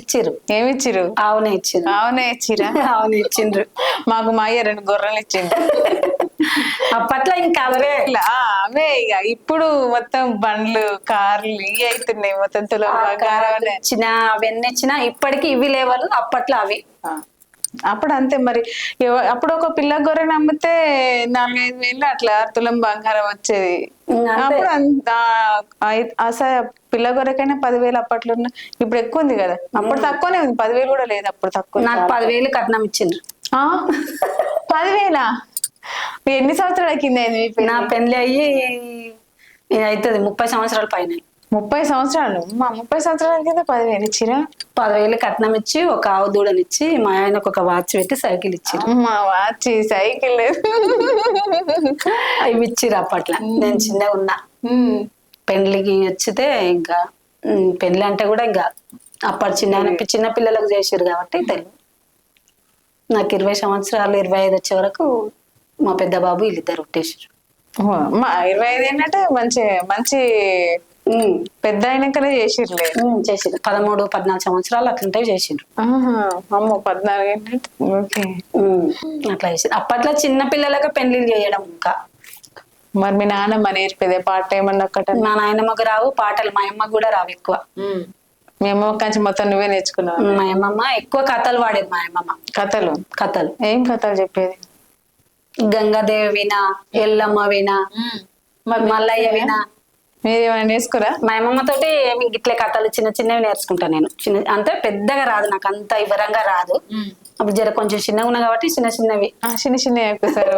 ఇచ్చిర్రు ఏమి ఇచ్చిరు. ఆవునే ఇచ్చిర్రు అవునే ఇచ్చిరా? ఆవునే ఇచ్చిండ్రు. మాకు మా అయ్య రెండు గొర్రెలు ఇచ్చిండు. అప్పట్లో ఇంకా అవే అవే ఇక ఇప్పుడు మొత్తం బండ్లు కార్లు ఇవి అవుతున్నాయి మొత్తం తులం. ఇచ్చిన అవన్నీ ఇచ్చిన ఇప్పటికి ఇవి లేవలు అప్పట్లో అవి. అప్పుడు అంతే మరి. అప్పుడు ఒక పిల్ల గొర్రెని అమ్మితే నాలుగైదు వేలు అట్లా తులం బంగారం వచ్చేది. అప్పుడు అసలు పిల్ల గొర్రెకైనా పదివేలు అప్పట్లో ఉన్న ఇప్పుడు ఎక్కువ ఉంది కదా. అప్పుడు తక్కువనే ఉంది. పదివేలు కూడా లేదు అప్పుడు తక్కువ. నాకు పదివేలు కట్నం ఇచ్చిండ్రు? పదివేలా? ఎన్ని సంవత్సరాల కింద? నా పెళ్ళి అయ్యి అవుతుంది ముప్పై సంవత్సరాల పైన. ముప్పై సంవత్సరాలు? మా ముప్పై సంవత్సరాల కింద పదివేలు ఇచ్చిరా? పదివేలు కట్నం ఇచ్చి ఒక ఆవు దూడనిచ్చి మా ఆయనకు ఒక వాచ్ పెట్టి సైకిల్ ఇచ్చి అమ్మ వాచి సైకిల్. అవి ఇచ్చిర్రు అప్పట్లో. నేను చిన్నగా ఉన్నా. పెళ్ళికి వచ్చితే ఇంకా పెళ్ళి అంటే కూడా ఇంకా అప్పటి చిన్న చిన్న పిల్లలకు చేసారు కాబట్టి తెలియదు. నాకు ఇరవై సంవత్సరాలు ఇరవై ఐదు వచ్చే వరకు మా పెద్ద బాబు వీళ్ళిద్దరు పుట్టేసారు మా ఇరవై ఐదు ఏంటంటే మంచి మంచి పెద్ద అయినాకనే చేసిర్లే చేసిండ్రు పదమూడు పద్నాలుగు సంవత్సరాలు అట్లుంటే చేసిండ్రు అమ్మో పద్నాలుగు ఓకే. అట్లా చేసిండ్రు అప్పట్లో చిన్న పిల్లలకు పెళ్ళిళ్ళు చేయడం ఇంకా. మరి మీ నాన్నమ్మ నేర్పేదే పాట ఏమన్నా ఒక్కట మా నాయనమ్మకు రావు పాటలు మా అమ్మకు కూడా రావు ఎక్కువ. మీ అమ్మ కంచి మొత్తం నువ్వే నేర్చుకున్నావు? మా అమ్మమ్మ ఎక్కువ కథలు వాడేది మా అమ్మమ్మ. కథలు? కథలు. ఏం కథలు చెప్పేది? గంగాదేవి వినా ఎల్లమ్మ వినా మల్లయ్య వినా మీరు ఏమైనా నేర్చుకురా? మా అమ్మమ్మ తోటి ఏమి గిట్లే కథలు చిన్న చిన్నవి నేర్చుకుంటా నేను. చిన్న అంటే పెద్దగా రాదు నాకు అంత వివరంగా రాదు. అప్పుడు జర కొంచెం చిన్నగా ఉన్నా కాబట్టి చిన్న చిన్నవి. ఆ, చిన్న చిన్న చెప్పేసారు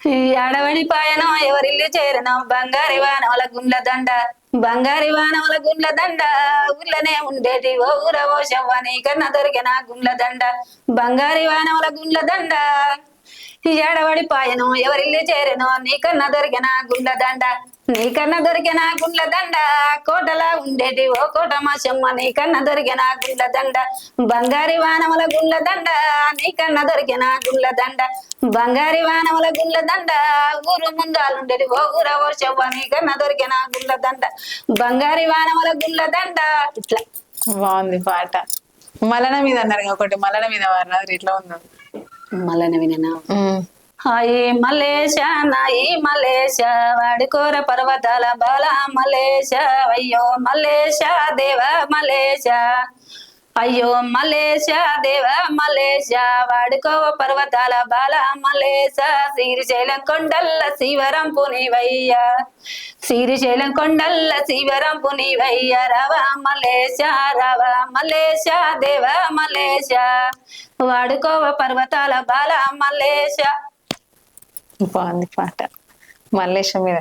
ఈ ఆడవడి పాయనం ఎవరిల్లు చేరను? బంగారి వానవల గుండ్ల దండ. బంగారి వానవల గుండ్ల దండ. ఊర్లనే ఉండేటి ఓ ఊర ఓ శవ్వని కన్న దొరికిన గుండ్ల దండ. బంగారి వానవల గుండ్ల దండ. ఈ ఆడవడి పాయనం ఎవరిల్లు చేరను? నీకన్నా దొరికిన గుండ్ల దండ. నీకన్నా దొరికిన గుండ్ల దండ. కోటలా ఉండేటి ఓ కోట మాసమ్మ నీకన్నా దొరికిన గుండ్ల దండ. బంగారి వానముల గుండ్ల దండ. నీకన్నా దొరికిన గుండ్ల దండ. బంగారి వానముల గుండ్ల దండ. ఊరు ముందాలుండేది ఓ ఊర ఓ నీకన్నా దొరికిన గుండ్ల దండ. బంగారి వానముల గుండ్ల దండ. ఇట్లా. బాగుంది పాట. మలన మీద అన్నారు ఒకటి. మలన మీద వారు ఇట్లా ఉన్నాడు మళ్ళీ విననా? హాయి మలేష నాయి మలేష వాడుకోర పర్వతాల బాల మలేష అయ్యో మలేష దేవ మలేష అయ్యో మలేషా దేవ మలేషా వాడుకోవ పర్వతాల బాల మలేషా శ్రీశైలం కొండల్ల శివరం పునివయ్యా శ్రీశైలం కొండల్ల శివరం పునివయ్యా రవ మలేష రవ మలేషా దేవ మలేషా వాడుకోవ పర్వతాల బాల మలేషా బాగుంది పాట. మల్లేశం మీద.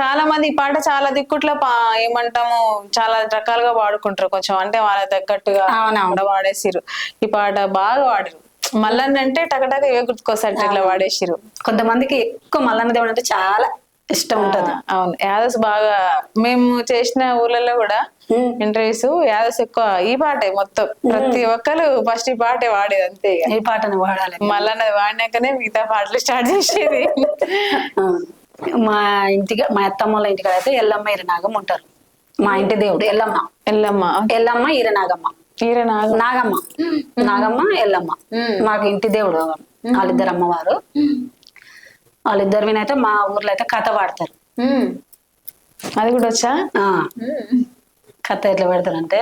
చాలా మంది ఈ పాట చాలా దిక్కుట్లో ఏమంటాము చాలా రకాలుగా వాడుకుంటారు కొంచెం. అంటే వాళ్ళ తగ్గట్టుగా వాడేసిరు ఈ పాట బాగా వాడరు. మల్లన్న అంటే టకటక ఏ గుర్తుకొస్తారు ఇట్లా వాడేసిరు కొంతమందికి ఎక్కువ మల్లన్న దేవుడు అంటే చాలా ఇష్టం ఉంటది. అవును. యాదస్ బాగా మేము చేసిన ఊర్లలో కూడా. ఇంటర్వ్యూస్ యాదస్ ఎక్కువ ఈ పాటే మొత్తం. ప్రతి ఒక్కరు ఫస్ట్ ఈ పాటే వాడేది అంతే ఈ పాటను వాడాలి. మల్లన్న వాడినాకనే మిగతా పాటలు స్టార్ట్ చేసేది. మా ఇంటికి మా అత్తమ్మ వాళ్ళ ఇంటికాడ అయితే ఎల్లమ్మ ఈరనాగం ఉంటారు. మా ఇంటి దేవుడు ఎల్లమ్మ. ఎల్లమ్మ ఎల్లమ్మ నాగ నాగమ్మ. నాగమ్మ ఎల్లమ్మ. మాకు ఇంటి దేవుడు వాళ్ళిద్దరు అమ్మవారు. వాళ్ళిద్దరు వినైతే మా ఊర్లో అయితే కథ పాడతారు. అది కూడా వచ్చా? ఆ. కథ ఎట్లా పెడతారంటే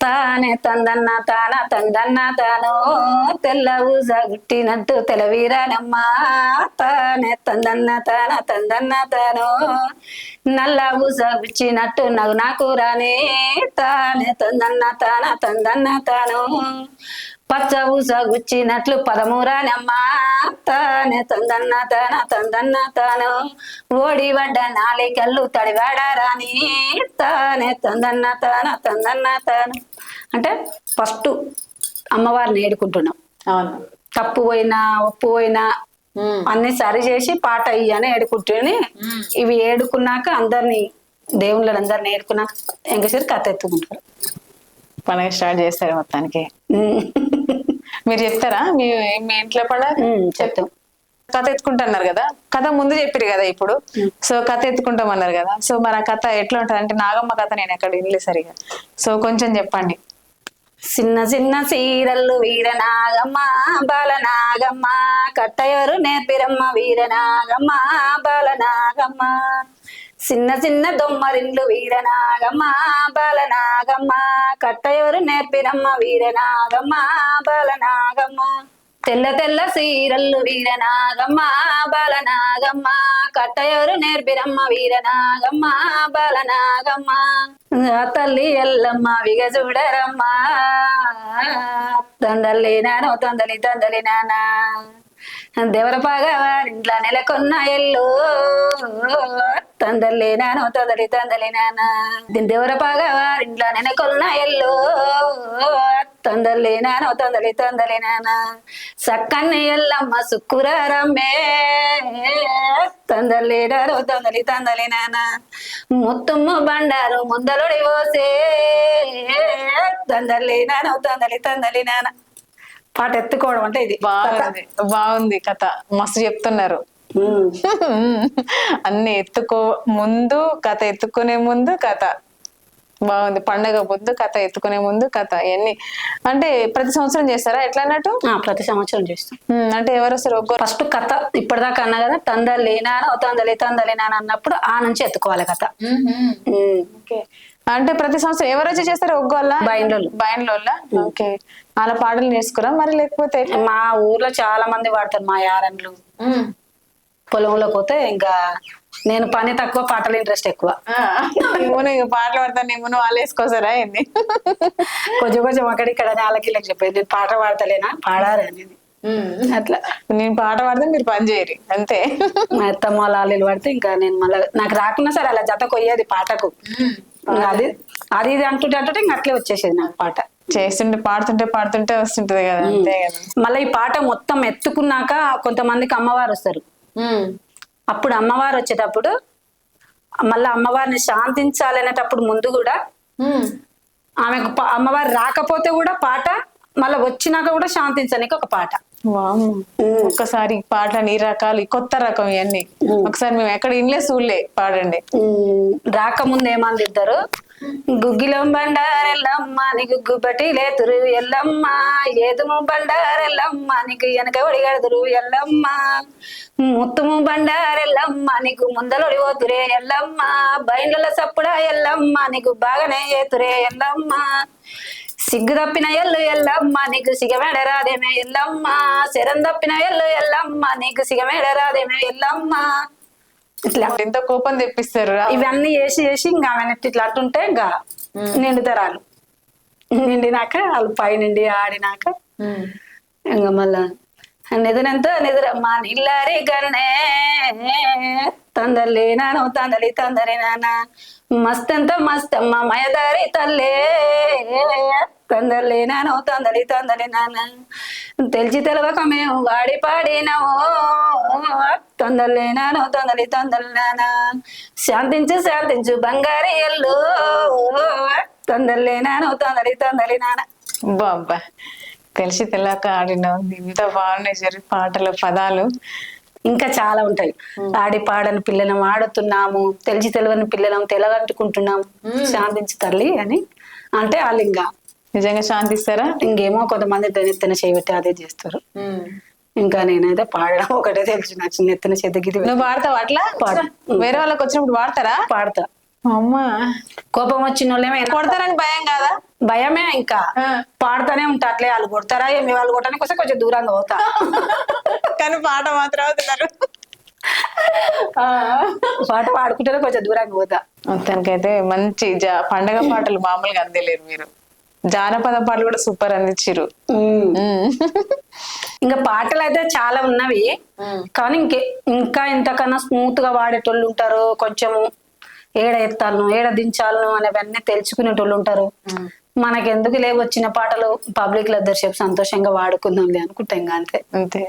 తానే తందన్న తాన తందన్న తాను తెల్ల ఊజ గుట్టినట్టు తెలవీరానమ్మా. తానే తందన్న తాన తందన్న తాను నల్ల ఊజ గుచ్చినట్టు నగు నాకు రానే. తానే తందన్న తాన తందన్న తాను పచ్చ ఊస గుచ్చినట్లు పదమూరానమ్మా. తానే తందన్న తాన తందన్న తాను ఓడి వడ్డ నాలికల్లు తడివాడారాని తానే తందన్న తాన తందన్న తాను. అంటే ఫస్ట్ అమ్మవారిని ఏడుకుంటున్నాం. అవును. తప్పు పోయినా ఒప్పు పోయినా. అన్ని సరి చేసి పాట ఇయ్యని ఏడుకుంటుని ఇవి ఏడుకున్నాక అందరిని దేవుళ్ళని అందరిని ఏడుకున్నాక ఎంకసేరి కథ ఎత్తుకుంటారు. పండగ స్టార్ట్ చేస్తారు మొత్తానికి. మీరు చెప్తారా? మీ మీ ఇంట్లో పండగ ఉమ్, చెప్తాం. కథ ఎత్తుకుంటున్నారు కదా? కథ ముందు చెప్పారు కదా ఇప్పుడు? సో కథ ఎత్తుకుంటాం అన్నారు కదా? సో మరి ఆ కథ ఎట్లా ఉంటుంది? అంటే నాగమ్మ కథ నేను ఎక్కడ వినలేదు సరిగా. సో కొంచెం చెప్పండి. చిన్న చిన్న సీరల్లు వీరనాగమ్మ బాలనాగమ్మ కట్టయరు నేర్పిరమ్మ? వీరనాగమ్మ బాలనాగమ్మ చిన్న చిన్న దొమ్మరిల్లు వీరనాగమ్మ బాలనాగమ్మ కట్టయరు నేర్పిరమ్మ వీరనాగమ్మ బాలనాగమ్మ తెల్ల తెల్ల సీరల్లు వీరనాగమ్మ బాలనాగమ్మ కట్టయరు నేర్పిరమ్మ వీరనాగమ్మ బాలనాగమ్మ ఆ తల్లి ఎల్లమ్మ విగ చూడరమ్మా తందల్లి నానో తందలి తందలి నానా దేవర పగవారింట్ల నెలకొన్న ఎల్లు. తందల్లి నానో తందలి తందలి నానా. దేవర పగవారింట్ల నెలకొన్న ఎల్లు. తందల్లి నానో తందలి తందలి నానా. సక్కన్ని ఎల్లమ్మ సుక్కురమ్మే తందల్లి నానో తందలి తందలి నానా. ముత్తుమ్మ బండారు ముందలుడి పోసే తందల్లి నానో తందలి తందలి నానా. పాట ఎత్తుకోవడం అంటే ఇది. బాగుంది బాగుంది కథ. మస్తు చెప్తున్నారు. అన్ని ఎత్తుకో ముందు కథ ఎత్తుకునే ముందు కథ. బాగుంది. పండగ ముందు కథ ఎత్తుకునే ముందు కథ. ఇవన్నీ. అంటే ప్రతి సంవత్సరం చేస్తారా? ఎట్లా అన్నట్టు? ఆ, ప్రతి సంవత్సరం చేస్తాం. అంటే ఎవరు వస్తారు? ఒక్కరు ఫస్ట్ కథ ఇప్పటిదాకా అన్నా కదా తందల్లి నాన్న ఓ తందలి తందలి నాన్న అన్నప్పుడు ఆ నుంచి ఎత్తుకోవాలి కథ. అంటే ప్రతి సంవత్సరం ఎవరు వచ్చి చేస్తారు ఒగ్గోళ్ళ బయన్లోళ్ళు. బయన్లోళ్ళ ఓకే. అలా పాటలు నేర్చుకురా మరి లేకపోతే? మా ఊర్లో చాలా మంది వాడతారు మా యారన్లు పొలంలోకి పోతే ఇంకా నేను పని తక్కువ పాటలు ఇంట్రెస్ట్ ఎక్కువ. పాటలు పడతాను ఏమో వాళ్ళు వేసుకోసారా ఏంది? కొంచెం కొంచెం అక్కడ ఇక్కడ వాళ్ళకి ఇలా చెప్పేది. నేను పాట పాడతలేనా? పాడారు అనేది. అట్లా. నేను పాట పాడితే మీరు పని చేయరు అంతే. మా అత్తమ్మ లాలీలు పడితే ఇంకా నేను మళ్ళీ నాకు రాకున్నా సరే అలా జత కొయ్యేది పాటకు. అది అది ఇది అంటుంటే అంటుంటే ఇంకా అట్లే వచ్చేసేది నాకు పాట. చేస్తుంటే పాడుతుంటే పాడుతుంటే వస్తుంటది కదా అంతే కదా. మళ్ళీ ఈ పాట మొత్తం ఎత్తుకున్నాక కొంతమందికి అమ్మవారు వస్తారు. అప్పుడు అమ్మవారు వచ్చేటప్పుడు మళ్ళీ అమ్మవారిని శాంతించాలనేటప్పుడు ముందు కూడా ఆమెకు అమ్మవారు రాకపోతే కూడా పాట మళ్ళీ వచ్చినాక కూడా శాంతించడానికి ఒక పాట. ఒక్కసారి పాటలు ఈ రకాలు కొత్త రకం ఇవన్నీ. ఒకసారి మేము ఎక్కడ ఇన్లే చూడలే పాడండి. రాకముందు ఏమందిద్దరు గుగ్గిలం బండారెల్లమ్మ నీకు గుబ్బటి లేతురు ఎల్లమ్మ. ఏదుము బండారెల్లమ్మ నీకు వెనక ఒడిగడుదురు ఎల్లమ్మ. ముత్తుము బండారెల్లమ్మ నీకు ముందలొడి పోతురే ఎల్లమ్మ. బయళ్ళ సప్పుడా ఎల్లమ్మ నీకు బాగానే ఏతురే ఎల్లమ్మ. సిగ్గు తప్పిన ఎల్లు ఎల్లమ్మ నీకు సిగమేడరాదేమే ఎల్లమ్మ. శరం తప్పిన ఎల్లు ఎల్లమ్మ నీకు సిగమేడరాదేమే ఎల్లమ్మ. ఇట్లా. ఎంత కోపం తెప్పిస్తారు. ఇవన్నీ చేసి చేసి ఇంకా ఆమె ఇట్లా అంటుంటే ఇంకా నిండుతరాలు. నిండినాక వాళ్ళు పై నిండి ఆడినాక ఇంకా మళ్ళా నిద్రంతో నిద్ర మా నిల్లారి గన్నే. తందలి నాను తందలి తందరి నాన్న మస్తంత మస్తమ్మ మయదారి తల్లే. తందలి నాను తందలి తందలి నాన్న తెలిసి తెలవక మేము వాడి పాడినాము. తొందరలే నాను తొందలి తొందరలి నాన్న శాంతించు శాంతించు బంగారి ఎల్లు. తొందరలే నాను తొందలి తొందలి నాన్న బాబ్బా తెలిసి తెలియక ఆడినాం ఇంత బాగున్నాయి సరే పాటలు పదాలు. ఇంకా చాలా ఉంటాయి. ఆడి పాడని పిల్లలం ఆడుతున్నాము. తెలిసి తెలియని పిల్లలం తెలగట్టుకుంటున్నాము. శాంతించు తల్లి అని అంటే వాళ్ళు ఇంకా నిజంగా శాంతిస్తారా? ఇంకేమో కొంతమంది నెత్తిన చేయబెట్టి అదే చేస్తారు. ఇంకా నేనైతే పాడడం ఒకటే తెలుసు నాకు నెత్తిన చేతగిరి నువ్వు పాడతావు అట్లా? పాడు. వేరే వాళ్ళకి వచ్చినప్పుడు పాడతారా? పాడతా. అమ్మా. కోపం వచ్చిన వాళ్ళేమే కొడతారని భయం కాదా? భయమే ఇంకా. పాడుతానే ఉంటా అట్లే వాళ్ళు కొడతారా ఏమి వాళ్ళు కొట్టడానికి వస్తే కొంచెం దూరంగా పోతా. కానీ పాట మాత్రం అవుతున్నారు పాట పాడుకుంటేనే కొంచెం దూరంగా పోతా. మొత్తానికైతే మంచి పండగ పాటలు మామూలుగా అందేలేరు మీరు. జానపద పాటలు కూడా సూపర్ అందించిరు ఇంకా పాటలు అయితే చాలా ఉన్నవి. కానీ ఇంకే ఇంకా ఇంతకన్నా స్మూత్గా వాడేటోళ్ళు ఉంటారు. కొంచెము ఏడ ఎత్తాలను ఏడ దించాలను అనేవన్నీ తెలుసుకునేటోళ్ళు ఉంటారు. మనకెందుకు లేవు వచ్చిన పాటలు. పబ్లిక్లో సంతోషంగా వాడుకుందాంలే అనుకుంటాం ఇంకా అంతే. అంతే.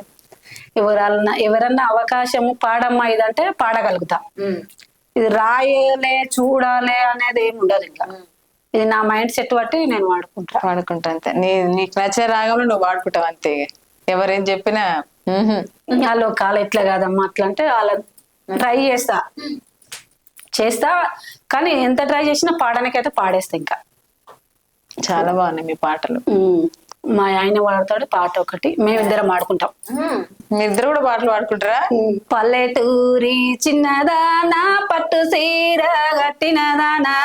ఎవరన్నా ఎవరన్నా అవకాశము పాడమ్మా ఇదంటే పాడగలుగుతా. ఇది రాయలే చూడాలి అనేది ఏమి ఉండదు ఇంకా. ఇది నా మైండ్ సెట్ బట్టి నేను వాడుకుంటా. వాడుకుంటా అంతే. నీ నీకు నచ్చిన రాగంలో నువ్వు వాడుకుంటావు అంతే. ఎవరేం చెప్పినా. వాళ్ళు కాలు ఎట్లా కాదమ్మా అట్లా అంటే వాళ్ళ ట్రై చేస్తా. చేస్తా కానీ ఎంత ట్రై చేసినా పాడడానికైతే పాడేస్తా ఇంకా. చాలా బాగున్నాయి మీ పాటలు. మా ఆయన వాడతాడు పాట ఒకటి. మేమిద్దరం ఆడుకుంటాం. మీ ఇద్దరు కూడా పాటలు పాడుకుంటారా? పల్లెటూరి చిన్నదానా పట్టు సీర గట్టినదానా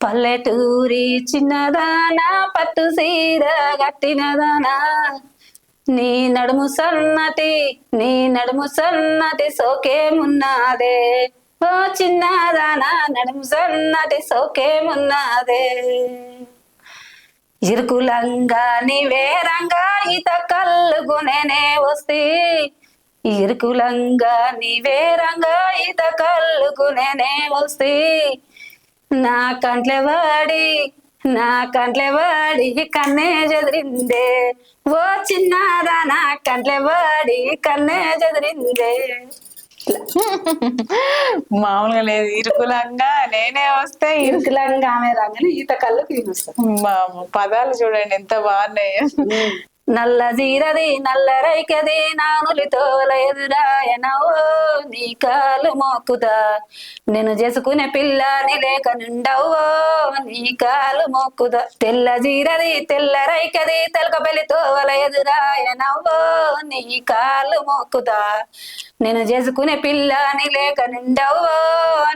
పల్లెటూరి చిన్నదానా పట్టు సీర గట్టినదానా నీ? నడుము సన్నటి నీ నడుము సన్నటి సోకేమున్నాదే? ఓ చిన్నదానా నడుము సన్నటి సోకేమున్నాదే? ఇరుకులంగా నీవేరంగా ఇత కల్లుగునేనే వస్తే. ఇరుకులంగా నీవేరంగా ఇత కల్లుగునేనే వస్తే. నా కంట్లె వాడి నా కంట్లె వాడి కన్నే చెదిరిందే. ఓ చిన్నదా నా కంట్లె వాడి కన్నే చెదిరిందే. మామూలుగా లేదు. ఇరుకులంగా నేనే వస్తే ఇరు- ఇరుకులంగా ఆమె రాగానే ఈత కళ్ళుకి పదాలు చూడండి ఎంత బాగున్నాయి. నల్ల జీరది నల్ల రైకది నానులితో నీ కాలు మోక్కుదా నేను చేసుకునే పిల్లని లేక నుండవో నీ కాలు మోక్కుదా తెల్ల జీరది తెల్ల రైకది తెలక పెళ్ళితో ఎదురాయనవో నీ కాలు మోక్కుదా నేను చేసుకునే పిల్లని లేక నుండవో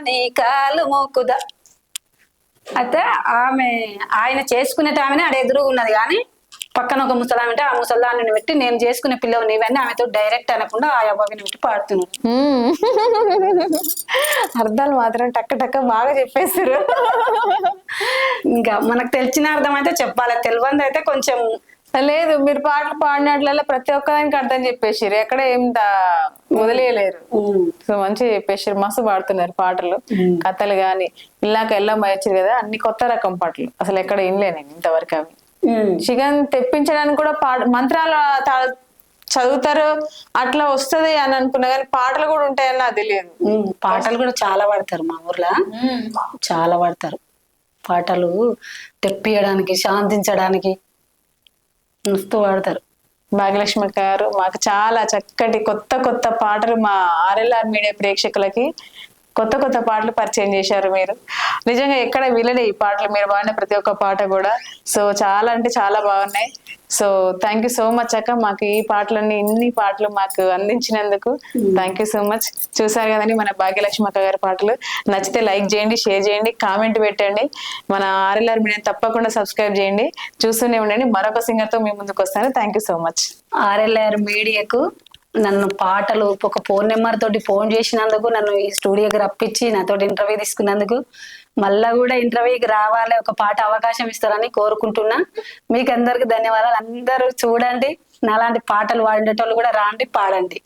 నీ కాలు మోక్కుదా అయితే ఆమె ఆయన చేసుకునే ఆమెనే ఆడ ఎదురు ఉన్నది కానీ పక్కన ఒక ముసలామె ఉంటే ఆ ముసలాన్ని పెట్టి నేను చేసుకునే పిల్లవు నీవన్నీ ఆమెతో డైరెక్ట్ అనకుండా ఆ అబ్బాయిని పెట్టి పాడుతున్నాను. అర్థాలు మాత్రం టక్క టక్క బాగా చెప్పేశారు. ఇంకా మనకు తెలిసిన అర్థం అయితే చెప్పాలి. తెలియంది అయితే కొంచెం లేదు మీరు పాటలు పాడినట్లలో ప్రతి ఒక్కదానికి అర్థం చెప్పేసారు ఎక్కడ ఏం వదిలేయలేరు. సో మంచిగా చెప్పేసారు మస్తు పాడుతున్నారు పాటలు. కథలు గాని ఇలాక ఎల్లం వచ్చారు కదా అన్ని కొత్త రకం పాటలు. అసలు ఎక్కడ నేను ఇంతవరకు అవి. చికెన్ తెప్పించడానికి కూడా పాట మంత్రాలు చదువుతారు అట్లా వస్తది అని అనుకున్నా కానీ పాటలు కూడా ఉంటాయని నాకు తెలియదు. పాటలు కూడా చాలా పాడతారు మా ఊర్లో. చాలా పాడతారు. పాటలు తెప్పియడానికి శాంతించడానికి మస్తు పాడతారు. భాగ్యలక్ష్మి గారు మాకు చాలా చక్కటి కొత్త కొత్త పాటలు మా ఆర్ఎల్ఆర్ మీడియా ప్రేక్షకులకి కొత్త కొత్త పాటలు పరిచయం చేశారు మీరు. నిజంగా ఎక్కడ వినలే ఈ పాటలు. మీరు పాడిన ప్రతి ఒక్క పాట కూడా. సో చాలా అంటే చాలా బాగున్నాయి. So thank you so much అక్క. మాకు ఈ పాటలన్నీ ఇన్ని పాటలు మాకు అందించినందుకు థ్యాంక్ యూ సో మచ్ చూసారు కదండి మన భాగ్యలక్ష్మి అక్క గారి పాటలు. నచ్చితే లైక్ చేయండి షేర్ చేయండి కామెంట్ పెట్టండి. మన ఆర్ఎల్ఆర్ మీడియా తప్పకుండా సబ్స్క్రైబ్ చేయండి. చూస్తూనే ఉండండి. మరొక సింగర్తో మీ ముందుకు వస్తాను. Thank you so much RLR మీడియాకు నన్ను పాటలు ఒక ఫోన్ నెంబర్ తోటి ఫోన్ చేసినందుకు నన్ను ఈ స్టూడియోకి రప్పించి నాతోటి ఇంటర్వ్యూ తీసుకున్నందుకు మళ్ళా కూడా ఇంటర్వ్యూకి రావాలి ఒక పాట అవకాశం ఇస్తారని కోరుకుంటున్నా. మీకు అందరికి ధన్యవాదాలు. అందరూ చూడండి నాలాంటి పాటలు పాడేటోళ్ళు కూడా రాండి పాడండి.